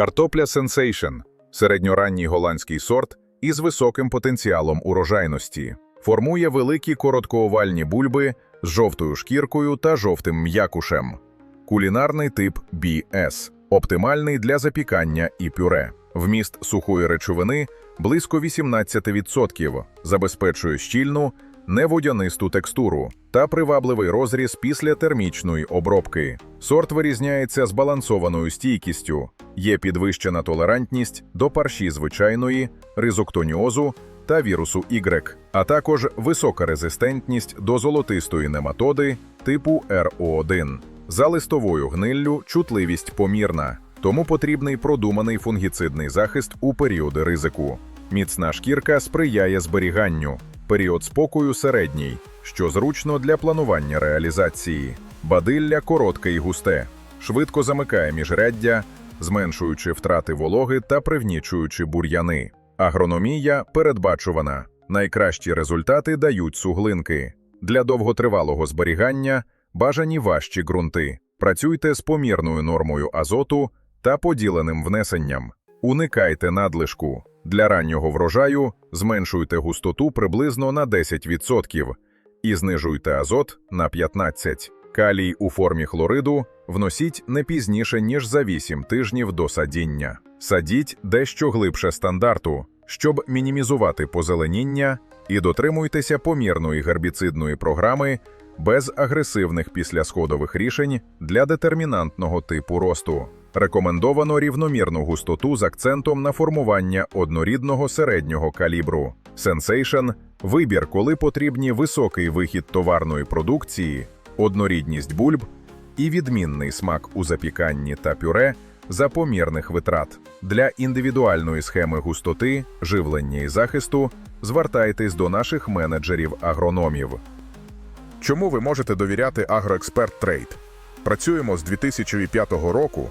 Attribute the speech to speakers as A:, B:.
A: Картопля Sensation – середньоранній голландський сорт із високим потенціалом урожайності. Формує великі короткоовальні бульби з жовтою шкіркою та жовтим м'якушем. Кулінарний тип BS – оптимальний для запікання і пюре. Вміст сухої речовини близько 18%, забезпечує щільну, неводянисту текстуру та привабливий розріз після термічної обробки. Сорт вирізняється збалансованою стійкістю, є підвищена толерантність до парші звичайної, ризоктоніозу та вірусу Y, а також висока резистентність до золотистої нематоди типу RO1. За листовою гниллю чутливість помірна, тому потрібний продуманий фунгіцидний захист у періоди ризику. Міцна шкірка сприяє зберіганню, період спокою середній, що зручно для планування реалізації. Бадилля коротке і густе, швидко замикає міжряддя, зменшуючи втрати вологи та привнічуючи бур'яни. Агрономія передбачувана. Найкращі результати дають суглинки. Для довготривалого зберігання бажані важчі ґрунти. Працюйте з помірною нормою азоту та поділеним внесенням. Уникайте надлишку. Для раннього врожаю зменшуйте густоту приблизно на 10% і знижуйте азот на 15%. Калій у формі хлориду вносіть не пізніше, ніж за 8 тижнів до садіння. Садіть дещо глибше стандарту, щоб мінімізувати позеленіння, і дотримуйтеся помірної гербіцидної програми без агресивних післясходових рішень для детермінантного типу росту. Рекомендовано рівномірну густоту з акцентом на формування однорідного середнього калібру. Sensation – вибір, коли потрібні високий вихід товарної продукції, однорідність бульб і відмінний смак у запіканні та пюре за помірних витрат. Для індивідуальної схеми густоти, живлення і захисту звертайтесь до наших менеджерів-агрономів.
B: Чому ви можете довіряти Агроексперт Трейд? Працюємо з 2005 року